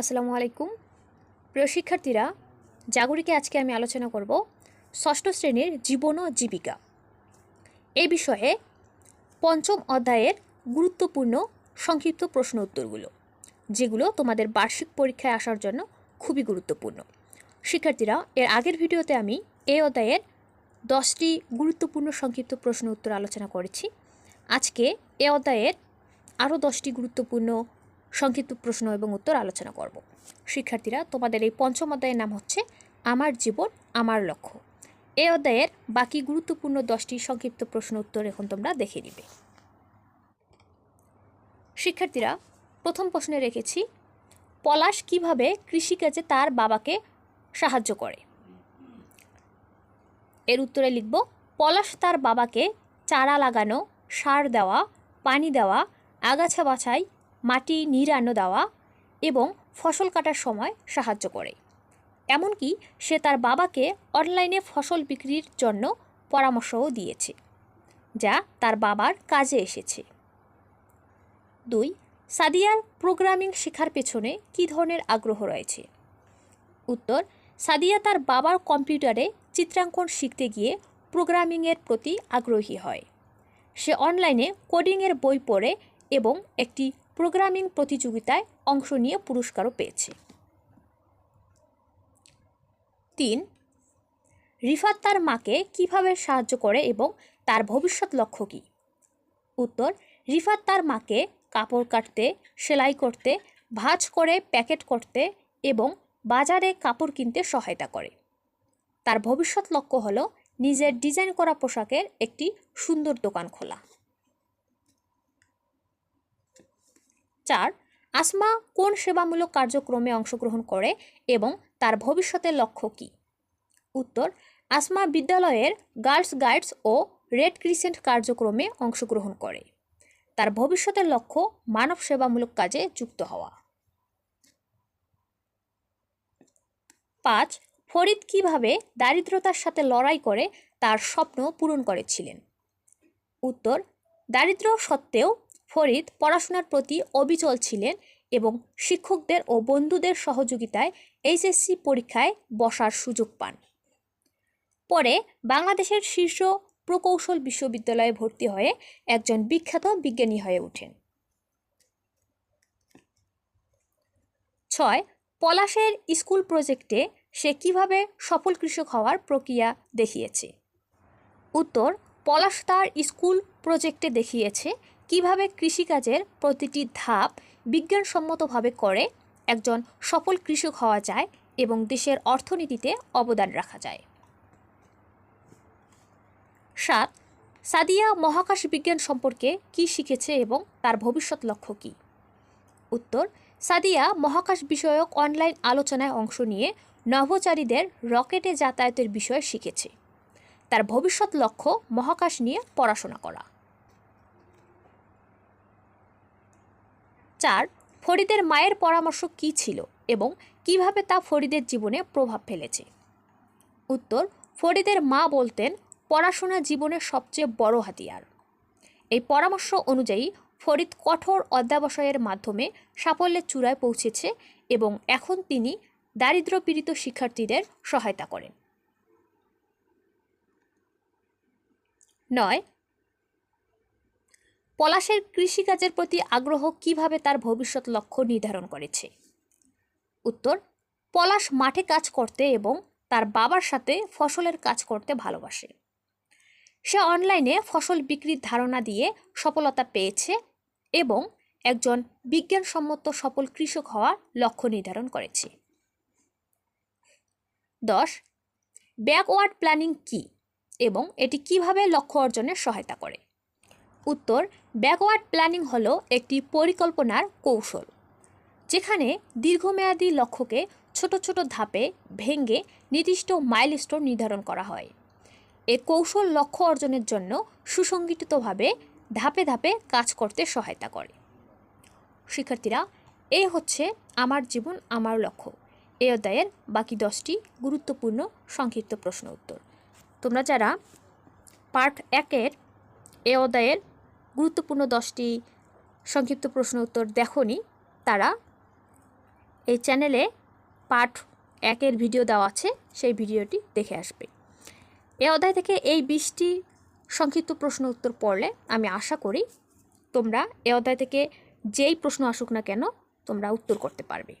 আসসালামু আলাইকুম। প্রিয় শিক্ষার্থীরা, জাগরিকে আজকে আমি আলোচনা করব ষষ্ঠ শ্রেণির জীবন ও জীবিকা। এই বিষয়ে পঞ্চম অধ্যায়ের গুরুত্বপূর্ণ সংক্ষিপ্ত প্রশ্ন উত্তরগুলো, যেগুলো তোমাদের বার্ষিক পরীক্ষায় আসার জন্য খুবই গুরুত্বপূর্ণ। শিক্ষার্থীরা, এর আগের ভিডিওতে আমি এই অধ্যায়ের দশটি গুরুত্বপূর্ণ সংক্ষিপ্ত প্রশ্ন উত্তর আলোচনা করেছি। আজকে এ অধ্যায়ের আরও দশটি গুরুত্বপূর্ণ সংক্ষিপ্ত প্রশ্ন এবং উত্তর আলোচনা করব। শিক্ষার্থীরা, তোমাদের এই পঞ্চম অধ্যায়ের নাম হচ্ছে, আমার জীবন, আমার লক্ষ্য। এই অধ্যায়ের বাকি গুরুত্বপূর্ণ দশটি সংক্ষিপ্ত প্রশ্ন উত্তর এখন তোমরা দেখে নিবে। শিক্ষার্থীরা, প্রথম প্রশ্নে রেখেছি, পলাশ কীভাবে কৃষিকাজে তার বাবাকে সাহায্য করে? এর উত্তরে লিখব, পলাশ তার বাবাকে চারা লাগানো, সার দেওয়া, পানি দেওয়া, আগাছা বাছাই মাটি নিরান্ন দেওয়া এবং ফসল কাটার সময় সাহায্য করে। এমনকি সে তার বাবাকে অনলাইনে ফসল বিক্রির জন্য পরামর্শও দিয়েছে, যা তার বাবার কাজে এসেছে। দুই, সাদিয়ার প্রোগ্রামিং শেখার পেছনে কী ধরনের আগ্রহ রয়েছে? উত্তর, সাদিয়া তার বাবার কম্পিউটারে চিত্রাঙ্কন শিখতে গিয়ে প্রোগ্রামিংয়ের প্রতি আগ্রহী হয়। সে অনলাইনে কোডিংয়ের বই পড়ে এবং একটি প্রোগ্রামিং প্রতিযোগিতায় অংশ নিয়ে পুরস্কারও পেয়েছে। তিন, রিফাত তার মাকে কীভাবে সাহায্য করে এবং তার ভবিষ্যৎ লক্ষ্য কী? উত্তর, রিফাত তার মাকে কাপড় কাটতে, সেলাই করতে, ভাঁজ করে, প্যাকেট করতে এবং বাজারে কাপড় কিনতে সহায়তা করে। তার ভবিষ্যৎ লক্ষ্য হলো নিজের ডিজাইন করা পোশাকের একটি সুন্দর দোকান খোলা। চার, আসমা কোন সেবামূলক কার্যক্রমে অংশগ্রহণ করে এবং তার ভবিষ্যতের লক্ষ্য কী? উত্তর, আসমা বিদ্যালয়ের গার্লস গাইডস ও রেড ক্রিসেন্ট কার্যক্রমে অংশগ্রহণ করে। তার ভবিষ্যতের লক্ষ্য মানব সেবামূলক কাজে যুক্ত হওয়া। পাঁচ, ফরিদ কীভাবে দারিদ্রতার সাথে লড়াই করে তার স্বপ্ন পূরণ করেছিলেন? উত্তর, দারিদ্র সত্ত্বেও ফরিদ পড়াশোনার প্রতি অবিচল ছিলেন এবং শিক্ষকদের ও বন্ধুদের সহযোগিতায় এইচএসসি পরীক্ষায় বসার সুযোগ পান। পরে বাংলাদেশের শীর্ষ প্রকৌশল বিশ্ববিদ্যালয়ে ভর্তি হয়ে একজন বিখ্যাত বিজ্ঞানী হয়ে ওঠেন। ছয়, পলাশের স্কুল প্রজেক্টে সে কীভাবে সফল কৃষক হওয়ার প্রক্রিয়া দেখিয়েছে? উত্তর, পলাশ তার স্কুল প্রজেক্টে দেখিয়েছে কীভাবে কৃষিকাজের প্রতিটি ধাপ বিজ্ঞানসম্মতভাবে করে একজন সফল কৃষক হওয়া যায় এবং দেশের অর্থনীতিতে অবদান রাখা যায়? সাত, সাদিয়া মহাকাশ বিজ্ঞান সম্পর্কে কি শিখেছে এবং তার ভবিষ্যৎ লক্ষ্য কী? উত্তর, সাদিয়া মহাকাশ বিষয়ক অনলাইন আলোচনায় অংশ নিয়ে নভোচারীদের রকেটে যাতায়াতের বিষয়ে শিখেছে। তার ভবিষ্যৎ লক্ষ্য মহাকাশ নিয়ে পড়াশোনা করা। চার, ফরিদের মায়ের পরামর্শ কী ছিল এবং কীভাবে তা ফরিদের জীবনে প্রভাব ফেলেছে? উত্তর, ফরিদের মা বলতেন, পড়াশোনা জীবনের সবচেয়ে বড় হাতিয়ার। এই পরামর্শ অনুযায়ী, ফরিদ কঠোর অধ্যাবসায়ের মাধ্যমে সাফল্যের চূড়ায় পৌঁছেছে এবং এখন তিনি দারিদ্র্যপীড়িত শিক্ষার্থীদের সহায়তা করেন। নয় পলাশের কৃষিকাজের প্রতি আগ্রহ কীভাবে তার ভবিষ্যৎ লক্ষ্য নির্ধারণ করেছে? উত্তর, পলাশ মাঠে কাজ করতে এবং তার বাবার সাথে ফসলের কাজ করতে ভালোবাসে। সে অনলাইনে ফসল বিক্রির ধারণা দিয়ে সফলতা পেয়েছে এবং একজন বিজ্ঞানসম্মত সফল কৃষক হওয়ার লক্ষ্য নির্ধারণ করেছে। দশ, ব্যাকওয়ার্ড প্ল্যানিং কী এবং এটি কীভাবে লক্ষ্য অর্জনে সহায়তা করে? উত্তর, ব্যাকওয়ার্ড প্ল্যানিং হলো একটি পরিকল্পনার কৌশল, যেখানে দীর্ঘমেয়াদী লক্ষ্যকে ছোট ছোট ধাপে ভেঙে নির্দিষ্ট মাইলস্টোন নির্ধারণ করা হয়। এ কৌশল লক্ষ্য অর্জনের জন্য সুসংগঠিতভাবে ধাপে ধাপে কাজ করতে সহায়তা করে। শিক্ষার্থীরা এই হচ্ছে আমার জীবন, আমার লক্ষ্য। এই অধ্যায়ের বাকি দশটি গুরুত্বপূর্ণ সংক্ষিপ্ত প্রশ্ন উত্তর। তোমরা যারা পার্ট একের এ অধ্যায়ের গুরুত্বপূর্ণ দশটি সংক্ষিপ্ত প্রশ্ন উত্তর দেখনি তারা। এই চ্যানেলে পাঠ একের ভিডিও দেওয়া আছে, সেই ভিডিওটি দেখে আসবে। এ অধ্যায় থেকে এই বিশটি সংক্ষিপ্ত প্রশ্ন উত্তর পড়লে আমি আশা করি তোমরা এ অধ্যায় থেকে যেই প্রশ্ন আসুক না কেন তোমরা উত্তর করতে পারবে।